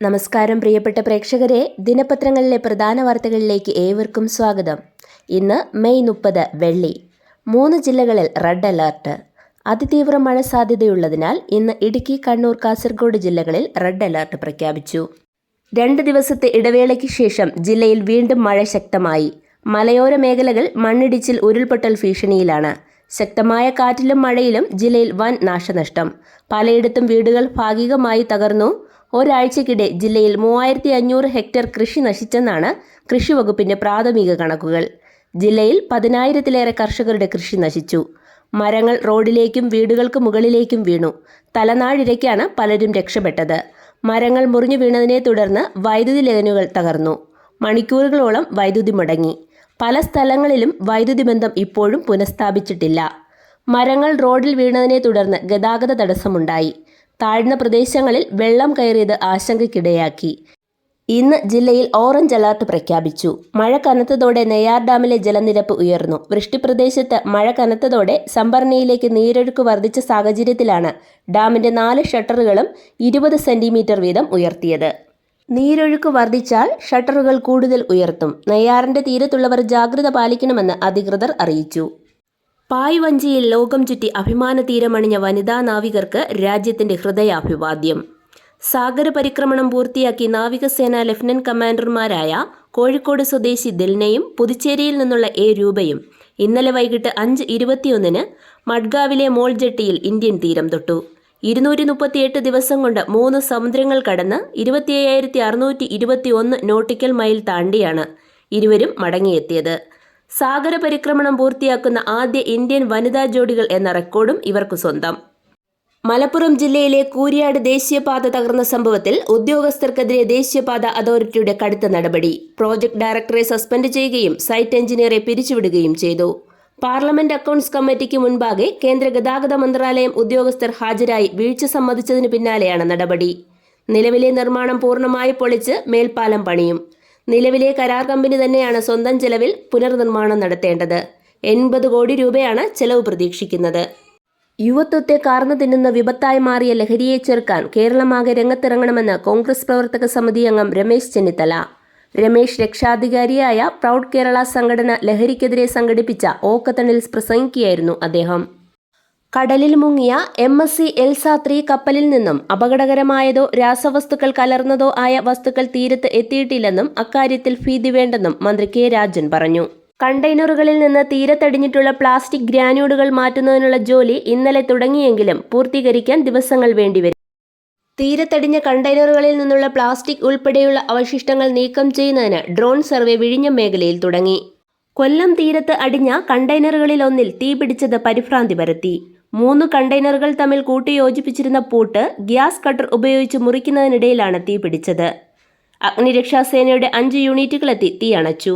നമസ്കാരം പ്രിയപ്പെട്ട പ്രേക്ഷകരെ. ദിനപത്രങ്ങളിലെ പ്രധാന വാർത്തകളിലേക്ക് ഏവർക്കും സ്വാഗതം. ഇന്ന് മെയ് മുപ്പത് വെള്ളി. മൂന്ന് ജില്ലകളിൽ റെഡ് അലർട്ട്. അതിതീവ്ര മഴ സാധ്യതയുള്ളതിനാൽ ഇന്ന് ഇടുക്കി കണ്ണൂർ കാസർഗോഡ് ജില്ലകളിൽ റെഡ് അലർട്ട് പ്രഖ്യാപിച്ചു. രണ്ട് ദിവസത്തെ ഇടവേളയ്ക്ക് ശേഷം ജില്ലയിൽ വീണ്ടും മഴ ശക്തമായി. മലയോര മേഖലകൾ മണ്ണിടിച്ചിൽ ഉരുൾപൊട്ടൽ ഭീഷണിയിലാണ്. ശക്തമായ കാറ്റിലും മഴയിലും ജില്ലയിൽ വൻ നാശനഷ്ടം. പലയിടത്തും വീടുകൾ ഭാഗികമായി തകർന്നു. ഒരാഴ്ചക്കിടെ ജില്ലയിൽ മൂവായിരത്തി അഞ്ഞൂറ് ഹെക്ടർ കൃഷി നശിച്ചെന്നാണ് കൃഷി വകുപ്പിന്റെ പ്രാഥമിക കണക്കുകൾ. ജില്ലയിൽ പതിനായിരത്തിലേറെ കർഷകരുടെ കൃഷി നശിച്ചു. മരങ്ങൾ റോഡിലേക്കും വീടുകൾക്ക് മുകളിലേക്കും വീണു. തലനാഴിരയ്ക്കാണ് പലരും രക്ഷപ്പെട്ടത്. മരങ്ങൾ മുറിഞ്ഞു വീണതിനെ തുടർന്ന് വൈദ്യുതി ലൈനുകൾ തകർന്നു. മണിക്കൂറുകളോളം വൈദ്യുതി മുടങ്ങി. പല സ്ഥലങ്ങളിലും വൈദ്യുതി ബന്ധം ഇപ്പോഴും പുനഃസ്ഥാപിച്ചിട്ടില്ല. മരങ്ങൾ റോഡിൽ വീണതിനെ തുടർന്ന് ഗതാഗത തടസ്സമുണ്ടായി. താഴ്ന്ന പ്രദേശങ്ങളിൽ വെള്ളം കയറിയത് ആശങ്കയ്ക്കിടയാക്കി. ഇന്ന് ജില്ലയിൽ ഓറഞ്ച് അലർട്ട് പ്രഖ്യാപിച്ചു. മഴ കനത്തതോടെ നെയ്യാർ ഡാമിലെ ജലനിരപ്പ് ഉയർന്നു. വൃഷ്ടിപ്രദേശത്ത് മഴ കനത്തതോടെ സംഭരണിയിലേക്ക് നീരൊഴുക്ക് വർദ്ധിച്ച സാഹചര്യത്തിലാണ് ഡാമിന്റെ നാല് ഷട്ടറുകളും ഇരുപത് സെന്റിമീറ്റർ വീതം ഉയർത്തിയത്. നീരൊഴുക്ക് വർദ്ധിച്ചാൽ ഷട്ടറുകൾ കൂടുതൽ ഉയർത്തും. നെയ്യാറിന്റെ തീരത്തുള്ളവർ ജാഗ്രത പാലിക്കണമെന്ന് അധികൃതർ അറിയിച്ചു. പായ് വഞ്ചിയിൽ ലോകം ചുറ്റി അഭിമാന തീരമണിഞ്ഞ വനിതാ നാവികർക്ക് രാജ്യത്തിന്റെ ഹൃദയാഭിവാദ്യം. സാഗര പരിക്രമണം പൂർത്തിയാക്കി നാവികസേന ലഫ്റ്റനന്റ് കമാൻഡർമാരായ കോഴിക്കോട് സ്വദേശി ദിൽനയും പുതുച്ചേരിയിൽ നിന്നുള്ള എ രൂപയും ഇന്നലെ വൈകിട്ട് അഞ്ച് ഇരുപത്തിയൊന്നിന് മഡ്ഗാവിലെ മോൾ ജെട്ടിയിൽ ഇന്ത്യൻ തീരം തൊട്ടു. ഇരുന്നൂറ്റി മുപ്പത്തിയെട്ട് ദിവസം കൊണ്ട് മൂന്ന് സമുദ്രങ്ങൾ കടന്ന് ഇരുപത്തിയ്യായിരത്തി അറുന്നൂറ്റി ഇരുപത്തി ഒന്ന് നോട്ടിക്കൽ മൈൽ താണ്ടിയാണ് ഇരുവരും മടങ്ങിയെത്തിയത്. സാഗര പരിക്രമണം പൂർത്തിയാക്കുന്ന ആദ്യ ഇന്ത്യൻ വനിതാ ജോഡികൾ എന്ന റെക്കോർഡും ഇവർക്ക് സ്വന്തം. മലപ്പുറം ജില്ലയിലെ കൂരിയാട് ദേശീയപാത തകർന്ന സംഭവത്തിൽ ഉദ്യോഗസ്ഥർക്കെതിരെ ദേശീയപാത അതോറിറ്റിയുടെ കടുത്ത നടപടി. പ്രോജക്ട് ഡയറക്ടറെ സസ്പെൻഡ് ചെയ്യുകയും സൈറ്റ് എഞ്ചിനീയറെ പിരിച്ചുവിടുകയും ചെയ്തു. പാർലമെന്റ് അക്കൗണ്ട്സ് കമ്മിറ്റിക്ക് മുൻപാകെ കേന്ദ്ര ഗതാഗത മന്ത്രാലയം ഉദ്യോഗസ്ഥർ ഹാജരായി വീഴ്ച സമ്മതിച്ചതിന് പിന്നാലെയാണ് നടപടി. നിലവിലെ നിർമ്മാണം പൂർണമായി പൊളിച്ച് മേൽപ്പാലം പണിയും. നിലവിലെ കരാർ കമ്പനി തന്നെയാണ് സ്വന്തം ചെലവിൽ പുനർനിർമ്മാണം നടത്തേണ്ടത്. എൺപത് കോടി രൂപയാണ് ചെലവ് പ്രതീക്ഷിക്കുന്നത്. യുവത്വത്തെ കാർന്നു തിന്നുന്ന വിപത്തായി മാറിയ ലഹരിയെ ചെറുക്കാൻ കേരളമാകെ രംഗത്തിറങ്ങണമെന്ന് കോൺഗ്രസ് പ്രവർത്തക സമിതി അംഗം രമേശ് ചെന്നിത്തല. രമേശ് രക്ഷാധികാരിയായ പ്രൗഡ് കേരള സംഘടന ലഹരിക്കെതിരെ സംഘടിപ്പിച്ച ഓക്കത്തണിൽ പ്രസംഗിക്കുകയായിരുന്നു അദ്ദേഹം. കടലിൽ മുങ്ങിയ എം എസ് സി എൽ സാത്രി കപ്പലിൽ നിന്നും അപകടകരമായതോ രാസവസ്തുക്കൾ കലർന്നതോ ആയ വസ്തുക്കൾ തീരത്ത് എത്തിയിട്ടില്ലെന്നും അക്കാര്യത്തിൽ ഭീതി വേണ്ടെന്നും മന്ത്രി കെ രാജൻ പറഞ്ഞു. കണ്ടെയ്നറുകളിൽ നിന്ന് തീരത്തടിഞ്ഞിട്ടുള്ള പ്ലാസ്റ്റിക് ഗ്രാനൂഡുകൾ മാറ്റുന്നതിനുള്ള ജോലി ഇന്നലെ തുടങ്ങിയെങ്കിലും പൂർത്തീകരിക്കാൻ ദിവസങ്ങൾ വേണ്ടിവരും. തീരത്തടിഞ്ഞ കണ്ടെയ്നറുകളിൽ നിന്നുള്ള പ്ലാസ്റ്റിക് ഉൾപ്പെടെയുള്ള അവശിഷ്ടങ്ങൾ നീക്കം ചെയ്യുന്നതിന് ഡ്രോൺ സർവേ വിഴിഞ്ഞം മേഖലയിൽ തുടങ്ങി. കൊല്ലം തീരത്ത് അടിഞ്ഞ കണ്ടെയ്നറുകളിൽ ഒന്നിൽ തീപിടിച്ചത് പരിഭ്രാന്തി പരത്തി. മൂന്ന് കണ്ടെയ്നറുകൾ തമ്മിൽ കൂട്ടിയോജിപ്പിച്ചിരുന്ന പൂട്ട് ഗ്യാസ് കട്ടർ ഉപയോഗിച്ച് മുറിക്കുന്നതിനിടയിലാണ് തീ പിടിച്ചത്. അഗ്നിരക്ഷാസേനയുടെ അഞ്ച് യൂണിറ്റുകളെത്തി തീ അണച്ചു.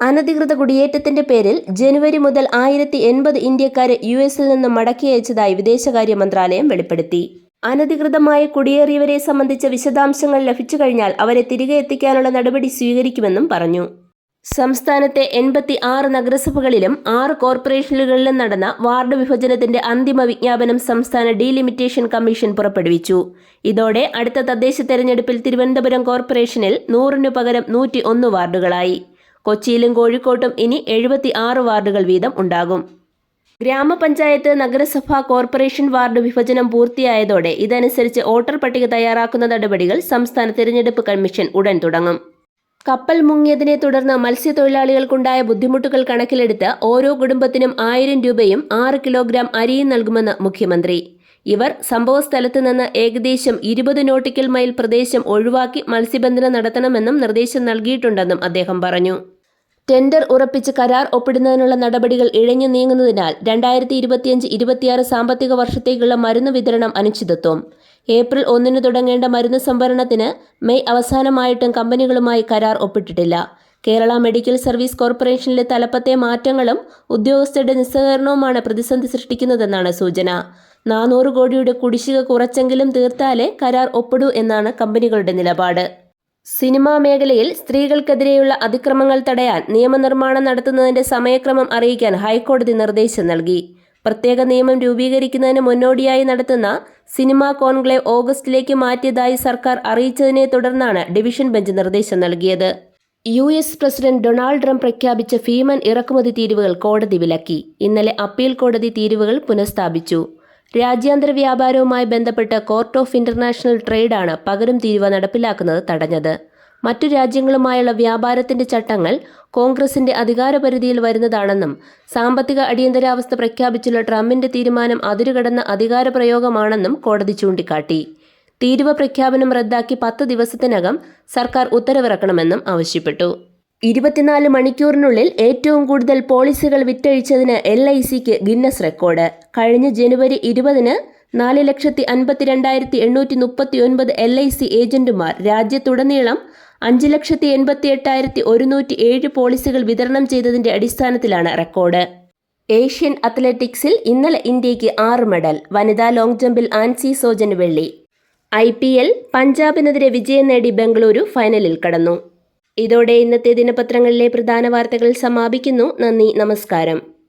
അനധികൃത കുടിയേറ്റത്തിന്റെ പേരിൽ ജനുവരി മുതൽ ആയിരത്തി എൺപത് ഇന്ത്യക്കാരെ യു എസിൽ നിന്ന് മടക്കി അയച്ചതായി വിദേശകാര്യ മന്ത്രാലയം വെളിപ്പെടുത്തി. അനധികൃതമായി കുടിയേറിയവരെ സംബന്ധിച്ച വിശദാംശങ്ങൾ ലഭിച്ചു കഴിഞ്ഞാൽ അവരെ തിരികെ എത്തിക്കാനുള്ള നടപടി സ്വീകരിക്കുമെന്നും പറഞ്ഞു. സംസ്ഥാനത്തെ എൺപത്തി ആറ് നഗരസഭകളിലും ആറ് കോർപ്പറേഷനുകളിലും നടന്ന വാർഡ് വിഭജനത്തിന്റെ അന്തിമ വിജ്ഞാപനം സംസ്ഥാന ഡീലിമിറ്റേഷൻ കമ്മീഷൻ പുറപ്പെടുവിച്ചു. ഇതോടെ അടുത്ത തദ്ദേശ തെരഞ്ഞെടുപ്പിൽ തിരുവനന്തപുരം കോർപ്പറേഷനിൽ നൂറിനു പകരം നൂറ്റി ഒന്ന് വാർഡുകളായി. കൊച്ചിയിലും കോഴിക്കോട്ടും ഇനി എഴുപത്തി ആറ് വാർഡുകൾ വീതം ഉണ്ടാകും. ഗ്രാമപഞ്ചായത്ത് നഗരസഭ കോർപ്പറേഷൻ വാർഡ് വിഭജനം പൂർത്തിയായതോടെ ഇതനുസരിച്ച് വോട്ടർ പട്ടിക തയ്യാറാക്കുന്ന നടപടികൾ സംസ്ഥാന തിരഞ്ഞെടുപ്പ് കമ്മീഷൻ ഉടൻ തുടങ്ങും. കപ്പൽ മുങ്ങിയതിനെ തുടർന്ന് മത്സ്യത്തൊഴിലാളികൾക്കുണ്ടായ ബുദ്ധിമുട്ടുകൾ കണക്കിലെടുത്ത് ഓരോ കുടുംബത്തിനും ആയിരം രൂപയും ആറ് കിലോഗ്രാം അരിയും നൽകുമെന്ന് മുഖ്യമന്ത്രി. ഇവർ സംഭവസ്ഥലത്ത് നിന്ന് ഏകദേശം ഇരുപത് നോട്ടിക്കൽ മൈൽ പ്രദേശം ഒഴിവാക്കി മത്സ്യബന്ധനം നടത്തണമെന്നും നിർദ്ദേശം നൽകിയിട്ടുണ്ടെന്നും അദ്ദേഹം പറഞ്ഞു. ടെൻഡർ ഉറപ്പിച്ച് കരാർ ഒപ്പിടുന്നതിനുള്ള നടപടികൾ ഇഴഞ്ഞു നീങ്ങുന്നതിനാൽ രണ്ടായിരത്തി ഇരുപത്തിയഞ്ച് ഇരുപത്തിയാറ് സാമ്പത്തിക വർഷത്തേക്കുള്ള മരുന്ന് വിതരണം അനിശ്ചിതത്വം. ഏപ്രിൽ ഒന്നിന് തുടങ്ങേണ്ട മരുന്ന് സംഭരണത്തിന് മെയ് അവസാനമായിട്ടും കമ്പനികളുമായി കരാർ ഒപ്പിട്ടിട്ടില്ല. കേരള മെഡിക്കൽ സർവീസ് കോർപ്പറേഷനിലെ തലപ്പത്തെ മാറ്റങ്ങളും ഉദ്യോഗസ്ഥരുടെ നിസ്സഹകരണവുമാണ് പ്രതിസന്ധി സൃഷ്ടിക്കുന്നതെന്നാണ് സൂചന. നാനൂറ് കോടിയുടെ കുടിശ്ശിക കുറച്ചെങ്കിലും തീർത്താലേ കരാർ ഒപ്പിടൂ എന്നാണ് കമ്പനികളുടെ നിലപാട്. സിനിമാ മേഖലയിൽ സ്ത്രീകൾക്കെതിരെയുള്ള അതിക്രമങ്ങൾ തടയാൻ നിയമനിർമ്മാണം നടത്തുന്നതിന്റെ സമയക്രമം അറിയിക്കാൻ ഹൈക്കോടതി നിർദ്ദേശം നൽകി. പ്രത്യേക നിയമം രൂപീകരിക്കുന്നതിന് മുന്നോടിയായി നടത്തുന്ന സിനിമാ കോൺക്ലേവ് ഓഗസ്റ്റിലേക്ക് മാറ്റിയതായി സർക്കാർ അറിയിച്ചതിനെ തുടർന്നാണ് ഡിവിഷൻ ബെഞ്ച് നിർദ്ദേശം നൽകിയത്. U S president Donald Trump പ്രഖ്യാപിച്ച ഭീമൻ ഇറക്കുമതി തീരുവകൾ കോടതി വിലക്കി. ഇന്നലെ അപ്പീൽ കോടതി തീരുവകൾ പുനഃസ്ഥാപിച്ചു. രാജ്യാന്തര വ്യാപാരവുമായി ബന്ധപ്പെട്ട് കോർട്ട് ഓഫ് ഇന്റർനാഷണൽ ട്രേഡാണ് പകരം തീരുവ നടപ്പിലാക്കുന്നത് തടഞ്ഞത്. മറ്റു രാജ്യങ്ങളുമായുള്ള വ്യാപാരത്തിന്റെ ചട്ടങ്ങൾ കോൺഗ്രസിന്റെ അധികാരപരിധിയിൽ വരുന്നതാണെന്നും സാമ്പത്തിക അടിയന്തരാവസ്ഥ പ്രഖ്യാപിച്ചുള്ള ട്രംപിന്റെ തീരുമാനം അതിരുകടന്ന അധികാരപ്രയോഗമാണെന്നും കോടതി ചൂണ്ടിക്കാട്ടി. തീരുവ പ്രഖ്യാപനം റദ്ദാക്കി പത്ത് ദിവസത്തിനകം സർക്കാർ ഉത്തരവിറക്കണമെന്നും ആവശ്യപ്പെട്ടു. ഇരുപത്തിനാല് മണിക്കൂറിനുള്ളിൽ ഏറ്റവും കൂടുതൽ പോളിസികൾ വിറ്റഴിച്ചതിന് എൽ ഐ സിക്ക് ഗിന്നസ് റെക്കോർഡ്. കഴിഞ്ഞ ജനുവരി ഇരുപതിന് നാല് ലക്ഷത്തി അൻപത്തിരണ്ടായിരത്തി എണ്ണൂറ്റി മുപ്പത്തി ഒൻപത് എൽ ഐ സി ഏജന്റുമാർ രാജ്യത്തുടനീളം അഞ്ച് ലക്ഷത്തി എൺപത്തി എട്ടായിരത്തി ഒരുന്നൂറ്റി ഏഴ് പോളിസികൾ വിതരണം ചെയ്തതിന്റെ അടിസ്ഥാനത്തിലാണ് റെക്കോർഡ്. ഏഷ്യൻ അത്ലറ്റിക്സിൽ ഇന്നലെ ഇന്ത്യയ്ക്ക് ആറ് മെഡൽ വനിതാ ലോങ് ജമ്പിൽ ആൻസി സോജൻ വെള്ളി. ഐ പി എൽ പഞ്ചാബിനെതിരെ വിജയം നേടി ബംഗളൂരു ഫൈനലിൽ കടന്നു. ഇതോടെ ഇന്നത്തെ ദിനപത്രങ്ങളിലെ പ്രധാന വാർത്തകൾ സമാപിക്കുന്നു. നന്ദി നമസ്കാരം.